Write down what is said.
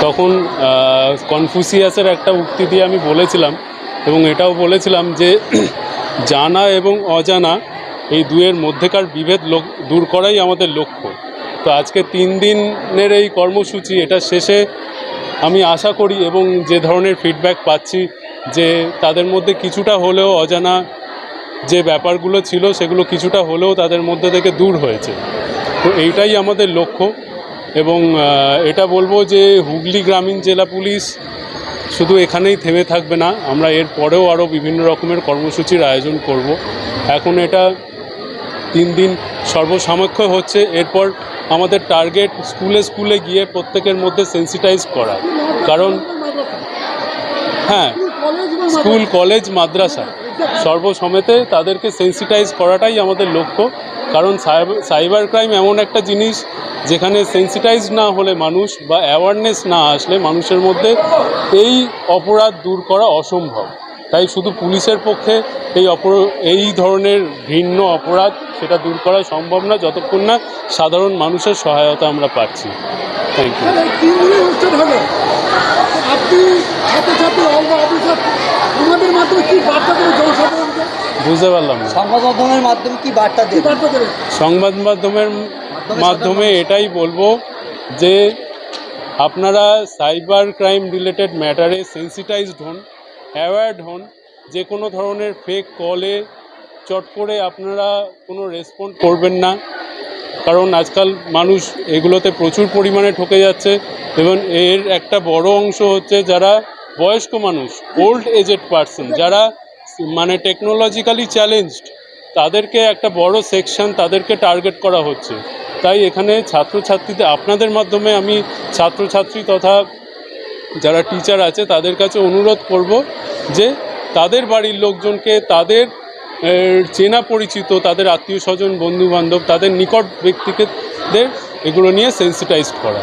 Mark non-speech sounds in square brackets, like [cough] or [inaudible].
তখন কনফুসিয়াসের একটা উক্তি দিয়ে আমি বলেছিলাম এবং এটাও বলেছিলাম যে [clears throat] জানা এবং অজানা এই দুয়ের মধ্যেকার বিভেদ দূর করাই আমাদের লক্ষ্য। তো আজকে তিন দিনের এই কর্মসূচি, এটা শেষে আমি আশা করি এবং যে ধরনের ফিডব্যাক পাচ্ছি যে তাদের মধ্যে কিছুটা হলেও অজানা যে ব্যাপারগুলো ছিল, সেগুলো কিছুটা হলেও তাদের মধ্যে থেকে দূর হয়েছে। তো এইটাই আমাদের লক্ষ্য। এবং এটা বলব যে হুগলি গ্রামীণ জেলা পুলিশ শুধু এখানেই থেমে থাকবে না, আমরা এর পরেও আরও বিভিন্ন রকমের কর্মসূচির আয়োজন করব। এখন এটা তিন দিন সর্বসামক্ষ হচ্ছে, এরপর আমাদের টার্গেট স্কুলে স্কুলে গিয়ে প্রত্যেকের মধ্যে সেন্সিটাইজ করা। কারণ হ্যাঁ স্কুল কলেজ মাদ্রাসা। সর্বসমেতে তাদেরকে সেন্সিটাইজ করাটাই আমাদের লক্ষ্য। কারণ সাইব- সাইবার ক্রাইম এমন একটা জিনিস যেখানে সেন্সিটাইজ না হলে মানুষ বা অ্যাওয়ারনেস না আসলে মানুষের মধ্যে এই অপরাধ দূর করা অসম্ভব। তাই শুধু পুলিশের পক্ষে এই অপর এই ধরনের ঘৃণ্য অপরাধ সেটা দূর করা সম্ভব না যতক্ষণ না সাধারণ মানুষের সহায়তা আমরা পাচ্ছি। থ্যাংক ইউ স্যার, এই তিন দিনের অনুষ্ঠান হলো আপনি ছাত্রছাত্রী অঙ্গ অফিসার আমাদের মাধ্যমে কি বার্তা দেবেন জনসাধারণকে? বুঝতে পারলাম না। সংবাদ মাধ্যমের মাধ্যমে কি বার্তা কি সংবাদ মাধ্যমের মাধ্যমে এটাই বলব যে আপনারা সাইবার ক্রাইম রিলেটেড ম্যাটারে সেন্সিটাইজড হন অ্যাওয়ার্ড হন যে কোনো ধরনের ফেক কলে চট করে আপনারা কোনো রেসপন্ড করবেন না। কারণ আজকাল মানুষ এগুলোতে প্রচুর পরিমাণে ঠকে যাচ্ছে। এবং এর একটা বড় অংশ হচ্ছে যারা বয়স্ক মানুষ ওল্ড এজেড পার্সন যারা মানে টেকনোলজিক্যালি চ্যালেঞ্জড তাদেরকে একটা বড় সেকশন তাদেরকে টার্গেট করা হচ্ছে। তাই এখানে ছাত্রছাত্রীদের, আপনাদের মাধ্যমে আমি ছাত্রছাত্রী তথা যারা টিচার আছে, তাদের কাছে অনুরোধ করব যে তাদের বাড়ির লোকজনকে তাদের চেনা পরিচিত, তাদের আত্মীয় স্বজন বন্ধু বান্ধব তাদের নিকট ব্যক্তিকে এগুলো নিয়ে সেন্সিটাইজ করা।